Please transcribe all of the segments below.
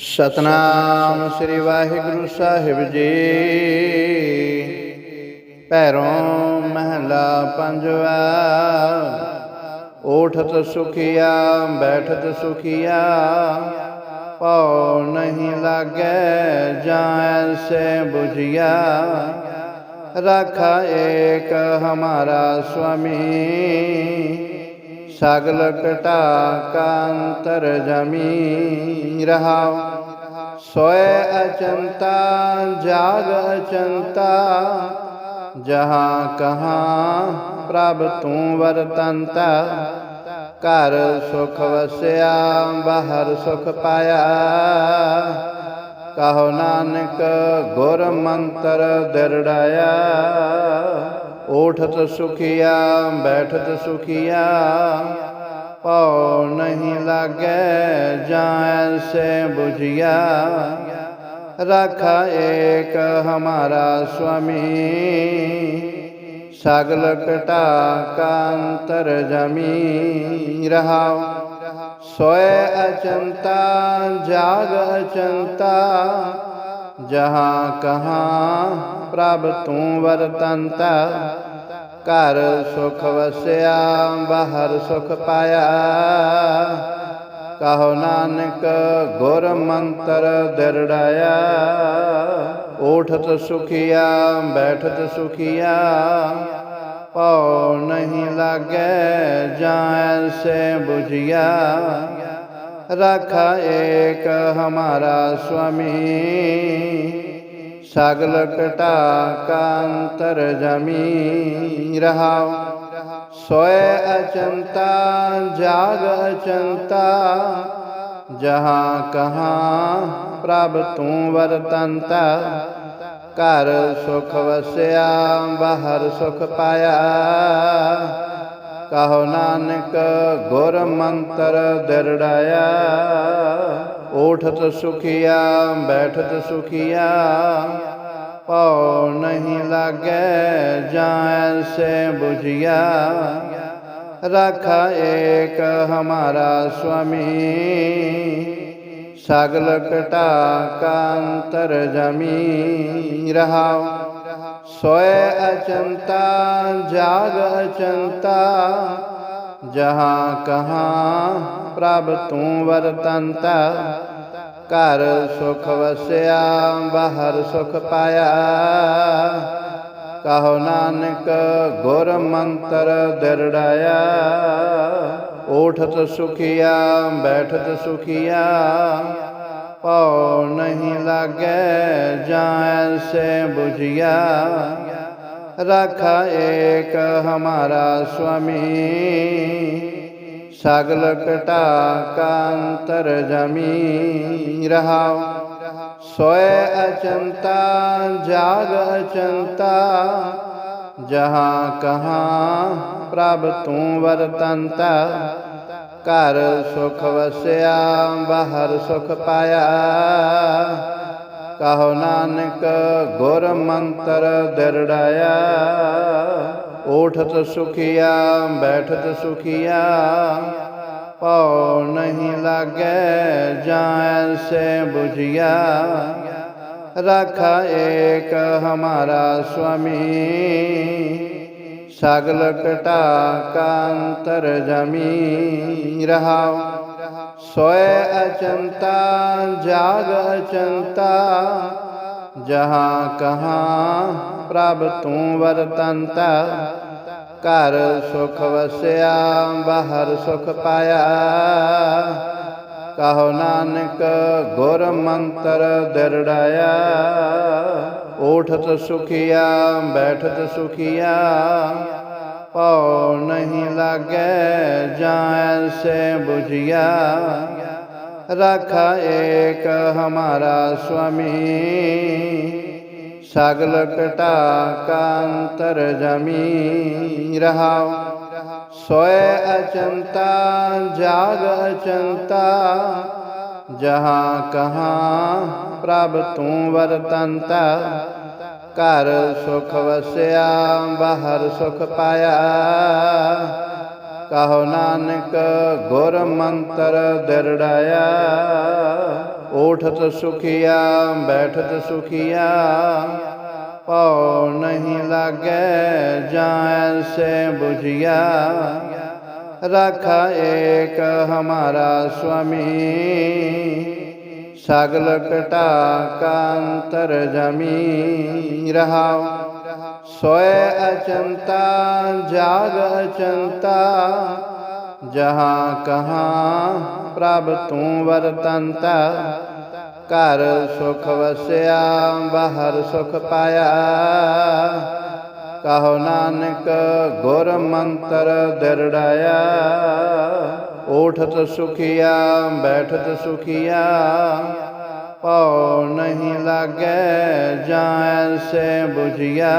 ਸਤਨਾਮ ਸ੍ਰੀ ਵਾਹਿਗੁਰੂ ਸਾਹਿਬ ਜੀ। ਪੈਰੋਂ ਮਹਲਾ ਪੰਜਵਾ ਉਠਤ ਸੁਖੀਆ, ਬੈਠਤ ਸੁਖੀਆ ਪਉ ਨਹੀਂ ਲਾਗੈ ਜਾਂ ਐਸੇ ਬੁਝਿਆ। ਰਾਖਾ ਏਕ ਹਮਾਰਾ ਸੁਆਮੀ ਸਗਲ ਕਟਾ ਕਾਂਤਰ ਜਮੀ ਰਹਾਉ। ਸੋਏ ਅਚੰਤਾ, ਜਾਗ ਅਚੰਤਾ, ਜਹਾਂ ਕਹਾਂ ਪ੍ਰਭ ਤੂੰ ਵਰਤੰਤਾ। ਘਰ ਸੁਖ ਵਸਿਆ, ਬਾਹਰ ਸੁਖ ਪਾਇਆ। ਕਹੋ ਨਾਨਕ ਗੁਰ ਮੰਤਰ ਦਿਰੜਾਇਆ। ਉਠਤ ਸੁਖੀਆ, ਬੈਠਤ ਸੁਖੀਆ ਪਉ ਨਹੀਂ ਲਾਗੈ ਜਾਂ ਐਸੇ ਬੁਝਿਆ। ਰਾਖਾ ਏਕ ਹਮਾਰਾ ਸੁਆਮੀ ਸਗਲ ਕਟਾ ਕਾਂਤਰ ਜਮੀ। ਰਹਾਉ ਸੋਏ ਅਚੰਤਾ, ਜਾਗ ਅਚੰਤਾ ਜਹਾਂ ਕਹਾਂ ਪ੍ਰਭ ਤੂੰ ਵਰਤੰਤਾ, ਘਰ ਸੁਖ ਵਸਿਆ, ਬਾਹਰ ਸੁਖ ਪਾਇਆ। ਕਹੋ ਨਾਨਕ, ਗੁਰ ਮੰਤਰ ਦਿਰੜਾਇਆ। ਉਠਤ ਸੁਖੀਆ, ਬੈਠਤ ਸੁਖੀਆ। ਪਉ ਨਹੀਂ ਲਾਗੈ, ਜਾਂ ਐਸੇ ਬੁਝਿਆ। ਰਾਖਾ ਏਕ ਹਮਾਰਾ ਸੁਆਮੀ ਸਗਲ ਕਟਾ ਕਾਂਤਰ ਜਮੀ ਰਹਾਉ। ਸੋਏ ਅਚੰਤਾ, ਜਾਗ ਅਚੰਤਾ। ਜਹਾਂ ਕਹਾਂ ਪ੍ਰਭ ਤੂੰ ਵਰਤੰਤਾ। ਘਰ ਸੁਖ ਵਸਿਆ, ਬਾਹਰ ਸੁਖ ਪਾਇਆ। ਕਹੋ ਨਾਨਕ, ਗੁਰ ਮੰਤਰ ਦਿਰੜਾਇਆ। ਉਠਤ ਸੁਖੀਆ, ਬੈਠਤ ਸੁਖੀਆ। ਪਉ ਨਹੀਂ ਲਾਗੈ ਜਾਂ ਐਸੇ ਬੁਝਿਆ। ਰਾਖਾ ਏਕ ਹਮਾਰਾ ਸੁਆਮੀ। ਸਗਲ ਕਟਾ ਕਾਂਤਰ ਜਮੀ। ਰਹਾਉ ਸੋਏ ਅਚੰਤਾ, ਜਾਗ ਅਚੰਤਾ, ਜਹਾਂ ਕਹਾਂ ਪ੍ਰਭ ਤੂੰ ਵਰਤੰਤਾ, ਘਰ ਸੁਖ ਵਸਿਆ, ਬਾਹਰ ਸੁਖ ਪਾਇਆ। ਕਹੋ ਨਾਨਕ, ਗੁਰ ਮੰਤਰ ਦਿਰੜਾਇਆ। ਉਠਤ ਸੁਖੀਆ, ਬੈਠਤ ਸੁਖੀਆ। ਪਉ ਨਹੀਂ ਲਾਗੈ ਜਾਂ ਐਸੇ ਬੁਝਿਆ। ਰਾਖਾ ਏਕ ਹਮਾਰਾ ਸੁਆਮੀ ਸਗਲ ਕਟਾ ਕਾਂਤਰ ਜਮੀ। ਰਹਾਉ, ਸੋਏ ਅਚੰਤਾ, ਜਾਗ ਅਚੰਤਾ। ਜਹਾਂ ਕਹਾ ਪ੍ਰਭ ਤੂੰ ਵਰਤੰਤਾ। ਘਰ ਸੁਖ ਵਸਿਆ, ਬਾਹਰ ਸੁਖ ਪਾਇਆ। ਕਹੋ ਨਾਨਕ, ਗੁਰ ਮੰਤਰ ਦਿਰੜਾਇਆ। ਉਠਤ ਸੁਖੀਆ, ਬੈਠਤ ਸੁਖੀਆ। ਪਉ ਨਹੀਂ ਲਾਗੈ ਜਾਂ ਐਸੇ ਬੁਝਿਆ। ਰਾਖਾ ਏਕ ਹਮਾਰਾ ਸੁਆਮੀ ਸਗਲ ਕਟਾ ਕਾਂਤਰ ਜਮੀ ਰਹਾਉ। ਸੋਏ ਅਚੰਤਾ, ਜਾਗ ਅਚੰਤਾ, ਜਹਾਂ ਕਹਾਂ ਪ੍ਰਭ ਤੂੰ ਵਰਤੰਤਾ। ਘਰ ਸੁਖ ਵਸਿਆ, ਬਾਹਰ ਸੁਖ ਪਾਇਆ। ਕਹੋ ਨਾਨਕ ਗੁਰ ਮੰਤਰ ਦਿਰੜਾਇਆ। ਉਠਤ ਸੁਖਿਆ, ਬੈਠਤ ਸੁਖਿਆ। ਪਉ ਨਹੀਂ ਲਾਗੈ ਜਾਂ ਐਸੇ ਬੁਝਿਆ। ਰਾਖਾ ਏਕ ਹਮਾਰਾ ਸੁਆਮੀ ਸਗਲ ਕਟਾ ਕਾਂਤਰ ਜਮੀ। ਰਹਾਉ, ਸੋਏ ਅਚੰਤਾ, ਜਾਗ ਅਚੰਤਾ। ਜਹਾਂ ਕਹਾ ਪ੍ਰਭ ਤੂੰ ਵਰਤੰਤਾ। ਘਰ ਸੁਖ ਵਸਿਆ, ਬਾਹਰ ਸੁਖ ਪਾਇਆ। ਕਹੋ ਨਾਨਕ, ਗੁਰ ਮੰਤਰ ਦਿਰੜਾਇਆ। ਉਠਤ ਸੁਖੀਆ, ਬੈਠਤ ਸੁਖੀਆ। ਪਉ ਨਹੀਂ ਲਾਗੈ ਜਾਂ ਸੇ 부ਝਿਆ ਰਾਖਾ ਏਕ ਹਮਾਰਾ ਸੁਆਮੀ ਸਗਲ ਕਟਾ ਕਾਂਤਰ ਜਮੀ ਰਹਾਉ। ਸੋਏ ਅਚੰਤਾ, ਜਾਗ ਅਚੰਤਾ, ਜਹਾਂ ਕਹਾਂ ਪ੍ਰਭ ਤੂੰ ਵਰਤੰਤਾ। ਘਰ ਸੁਖ ਵਸਿਆ, ਬਾਹਰ ਸੁਖ ਪਾਇਆ। ਕਹੋ ਨਾਨਕ ਗੁਰ ਮੰਤਰ ਦਿਰੜਾਇਆ। ਉਠਤ ਸੁਖੀਆ, ਬੈਠਤ ਸੁਖੀਆ ਪਉ ਨਹੀਂ ਲਾਗੈ ਜਾਂ ਸੇ 부ਝਿਆ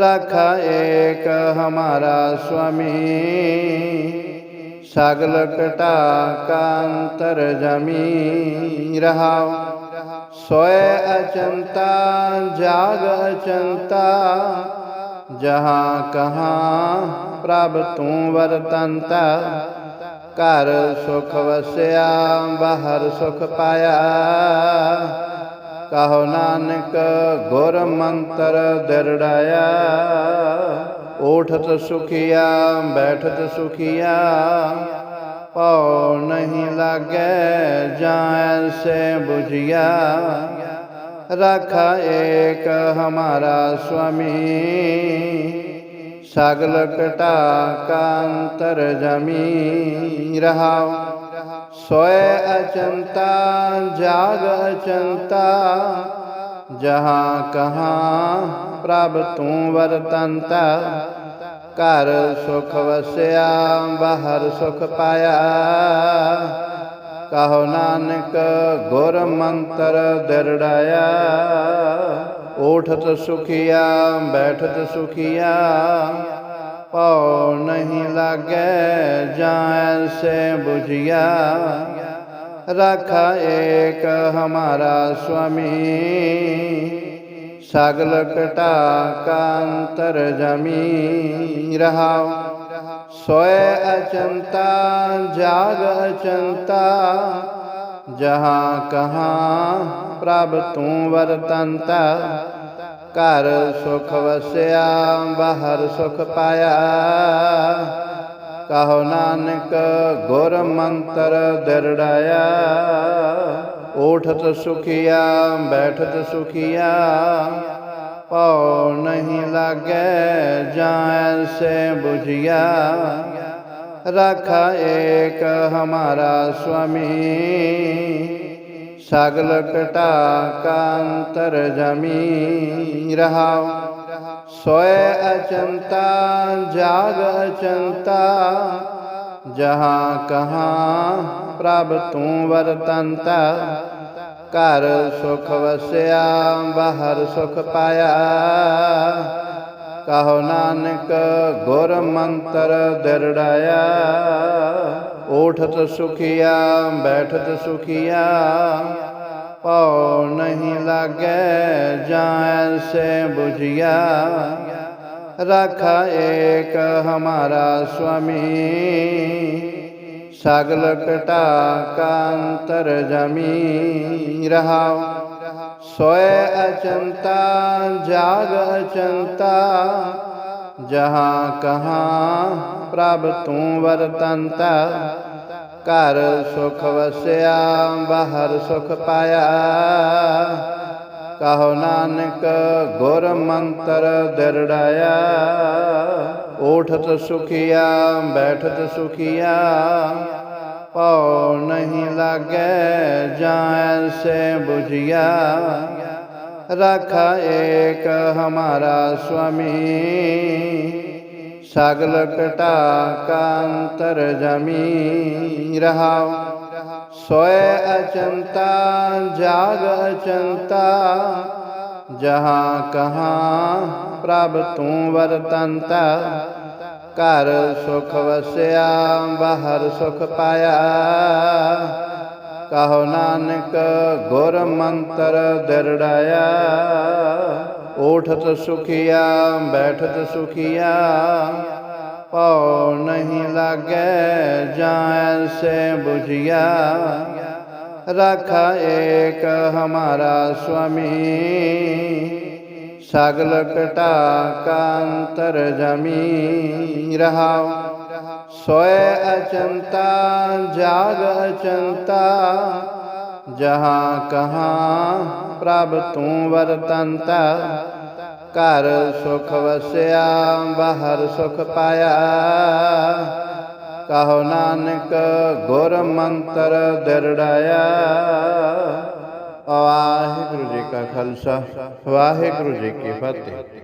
ਰਾਖਾ ਏਕ ਹਮਾਰਾ ਸੁਆਮੀ ਸਗਲ ਕਟਾ ਕਾਂਤਰ ਜਮੀ। ਰਹਾਉ ਸੋਏ ਅਚੰਤਾ, ਜਾਗ ਅਚੰਤਾ ਜਹਾਂ ਕਹਾਂ ਪ੍ਰਭ ਤੂੰ ਵਰਤੰਤਾ, ਘਰ ਸੁਖ ਵਸਿਆ, ਬਾਹਰ ਸੁਖ ਪਾਇਆ। ਕਹੋ ਨਾਨਕ ਗੁਰ ਮੰਤਰ ਦਿਰੜਾਇਆ। ਉਠਤ ਸੁਖੀਆ, ਬੈਠਤ ਸੁਖੀਆ। ਪਉ ਨਹੀਂ ਲਾਗੈ, ਜਾਂ ਸੇ 부 ਝਿਆ ਰਾਖਾ ਏਕ ਹਮਾਰਾ ਸੁਆਮੀ ਸਗਲ ਕਟਾ ਕਾਂਤਰ ਜਮੀ ਰਹਾਉ। ਸੋਏ ਅਚੰਤਾ, ਜਾਗ ਅਚੰਤਾ। ਜਹਾਂ ਕਹਾਂ ਪ੍ਰਭ ਤੂੰ ਵਰਤੰਤਾ। ਘਰ ਸੁਖ ਵਸਿਆ, ਬਾਹਰ ਸੁਖ ਪਾਇਆ। ਕਹੋ ਨਾਨਕ ਗੁਰ ਮੰਤਰ ਦਿਰੜਾਇਆ ਉਠਤ ਸੁਖੀਆ ਬੈਠਤ ਸੁਖੀਆ ਪਉ ਨਹੀਂ ਲਾਗੈ ਜਾਂ ਸੇ 부ਝਿਆ ਰਾਖਾ ਏਕ ਹਮਾਰਾ ਸੁਆਮੀ ਸਗਲ ਕਟਾ ਕਾਂਤਰ ਜਮੀ ਰਹਾਉ ਸੋਏ ਅਚੰਤਾ, ਜਾਗ ਅਚੰਤਾ, ਜਹਾਂ ਕਹਾਂ ਪ੍ਰਭ ਤੂੰ ਵਰਤੰਤਾ, ਘਰ ਸੁਖ ਵਸਿਆ, ਬਾਹਰ ਸੁਖ ਪਾਇਆ। ਕਹੋ ਨਾਨਕ, ਗੁਰ ਮੰਤਰ ਦਿਰੜਾਇਆ। ਉਠਤ ਸੁਖੀਆ, ਬੈਠਤ ਸੁਖੀਆ। ਪਉ ਨਹੀਂ ਲਾਗੈ ਜਾਂ ਸੇ 부ਝਿਆ ਰਾਖਾ ਏਕ ਹਮਾਰਾ ਸੁਆਮੀ ਸਗਲ ਕਟਾ ਕਾਂਤਰ ਜਮੀ। ਰਹਾਉ, ਸੋਏ ਅਚੰਤਾ, ਜਾਗ ਅਚੰਤਾ। ਜਹਾਂ ਕਹਾ ਪ੍ਰਭ ਤੂੰ ਵਰਤੰਤਾ ਘਰ ਸੁਖ ਵਸਿਆ, ਬਾਹਰ ਸੁਖ ਪਾਇਆ। ਕਹੋ ਨਾਨਕ, ਗੁਰ ਮੰਤਰ ਦਿਰੜਾਇਆ। ਉਠਤ ਸੁਖੀਆ, ਬੈਠਤ ਸੁਖੀਆ। ਪਉ ਨਹੀਂ ਲਾਗੈ ਜਾਂ ਸੇ 부ਝਿਆ ਰਾਖਾ ਏਕ ਹਮਾਰਾ ਸੁਆਮੀ ਸਗਲ ਕਟਾ ਕਾਂਤਰ ਜਮੀ ਰਹਾਉ। ਸੋਏ ਅਚੰਤਾ, ਜਾਗ ਅਚੰਤਾ, ਜਹਾਂ ਕਹਾਂ ਪ੍ਰਭ ਤੂੰ ਵਰਤੰਤਾ। ਘਰ ਸੁਖ ਵਸਿਆ, ਬਾਹਰ ਸੁਖ ਪਾਇਆ। ਕਹੋ ਨਾਨਕ ਗੁਰ ਮੰਤਰ ਦਿਰੜਾਇਆ। ਉਠਤ ਸੁਖੀਆ, ਬੈਠਤ ਸੁਖੀਆ ਪਉ ਨਹੀਂ ਲਾਗੈ ਜਾਂ ਸੇ 부ਝਿਆ ਰਾਖਾ ਏਕ ਹਮਾਰਾ ਸੁਆਮੀ ਸਗਲ ਕਟਾ ਕਾਂਤਰ ਜਮੀ। ਰਹਾਉ ਸੋਏ ਅਚੰਤਾ, ਜਾਗ ਅਚੰਤਾ ਜਹਾਂ ਕਹਾਂ ਪ੍ਰਭ ਤੂੰ ਵਰਤੰਤਾ, ਘਰ ਸੁਖ ਵਸਿਆ, ਬਾਹਰ ਸੁਖ ਪਾਇਆ। ਕਹੋ ਨਾਨਕ ਗੁਰ ਮੰਤਰ ਦਿਰੜਾਇਆ। ਉਠਤ ਸੁਖੀਆ, ਬੈਠਤ ਸੁਖੀਆ। ਪਉ ਨਹੀਂ ਲਾਗੈ ਜਾਂ ਸੇ 부ਝਿਆ रखा एक हमारा स्वामी सागल कटा का अंतर जमी रहा सोए अचंता जाग अचंता जहाँ कहाँ प्रभ तू वरतंता कर सुख वसया बाहर सुख पाया ਕਹੋ ਨਾਨਕ ਗੁਰ ਮੰਤਰ ਦਿਰੜਾਇਆ। ਵਾਹਿਗੁਰੂ ਜੀ ਕਾ ਖਾਲਸਾ ਵਾਹਿਗੁਰੂ ਜੀ ਕੀ ਫਤਿਹ।